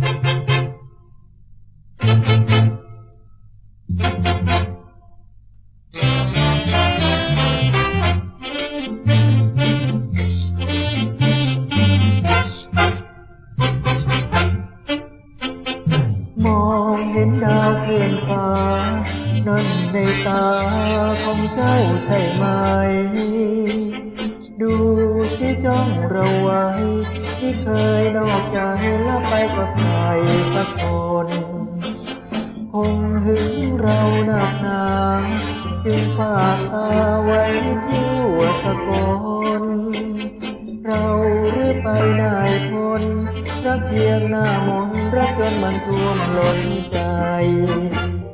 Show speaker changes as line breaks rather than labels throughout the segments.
มองเห็นดาวเพื่อนฟ้า นั่นในตาของเจ้าใช่ไหม ดูที่จ้องเราไว้ ที่เคยนอกใจ สักคน คงหึงเราหนักหนาจึงฝากตาไว้ทั่วสกลเราหรือไปนายพลรักเพียงหน้ามนรักจนมันท่วมล้นใจ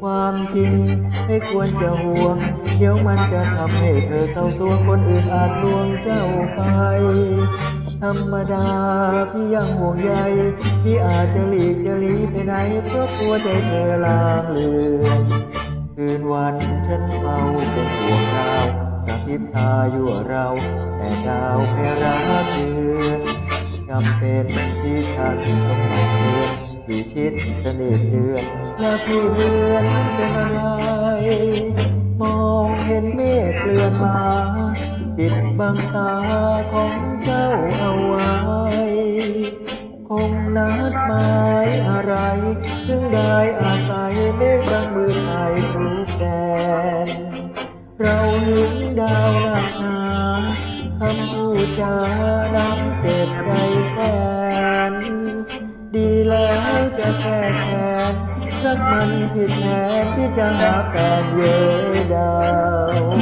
ความจริงไม่ควรจะห่วง เดี๋ยวมันจะทำให้เธอเศร้าสวงคนอื่นอาจลวงเจ้าไป ธรรมดาพี่ยังห่วงใยพี่อาจจะหลีกจะหลีไปไหนเพราะกลัวใจเธอลางเลือนคืนวันฉันเฝ้าเป็นห่วงดาวกระพริบตาอยั่เรา แต่ดาวแค่รักเดือนจำเป็นที่ฉันต้องมั่นเตือนอยู่ชิดสนิทเดือนและพี่เหมือนเป็นอะไร มองเห็นเมฆเกลื่อนมาปิดบังตาของเจ้าเอาไว้คงนัดหมายอะไร ถึงได้อาศัยเมฆบางมือไทยทุกแดนเราหึงดาวหนักหนาคำพูดจาน้ำเจ็บใจแสน ดีแล้วจะแก้แค้น รักมันผิดแผนที่จะหาแฟนเย้ดาว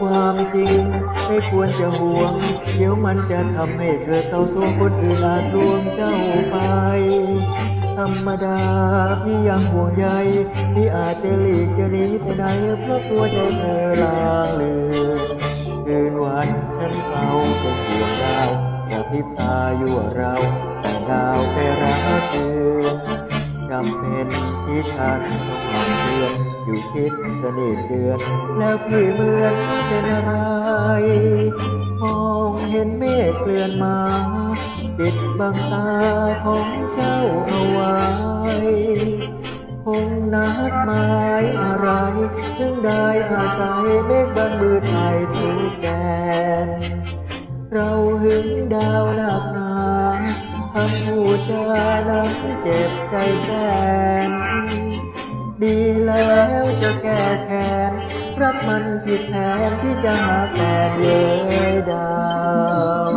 ความจริงไม่ควรจะห่วง เดี๋ยวมันจะทำให้เธอเศร้าสวงคนอื่นอาจลวงเจ้าไป รรมดาพี่ยังห่วงใยพี่อาจจะหลีกจะหนีไปไหนเพราะกลัวใจเธอลางเลือนคืนวันฉันเฝ้าเป็นห่วงดาวกระพริบตายั่เราแต่ดาวแค่รักเตือจำเป็นที่ฉันต้องหมั่นเตือนอยู่ชิดสนิทเดือน แล้วพี่เหมือนเป็นอะไรมอ เห็นเมฆเคลื่อนมา ปิดบังตาของเจ้าเอาไว้ คงนัดหมายอะไร ถึงได้อาศัยเมฆบางมือไทยทุกแดน เราหึงดาวหนักหนาคำพูดจานั้นเจ็บใจแสน ดีแล้วจะแก้แค้น รักมันผิดแผนที่จะหาแฟนเลยดาว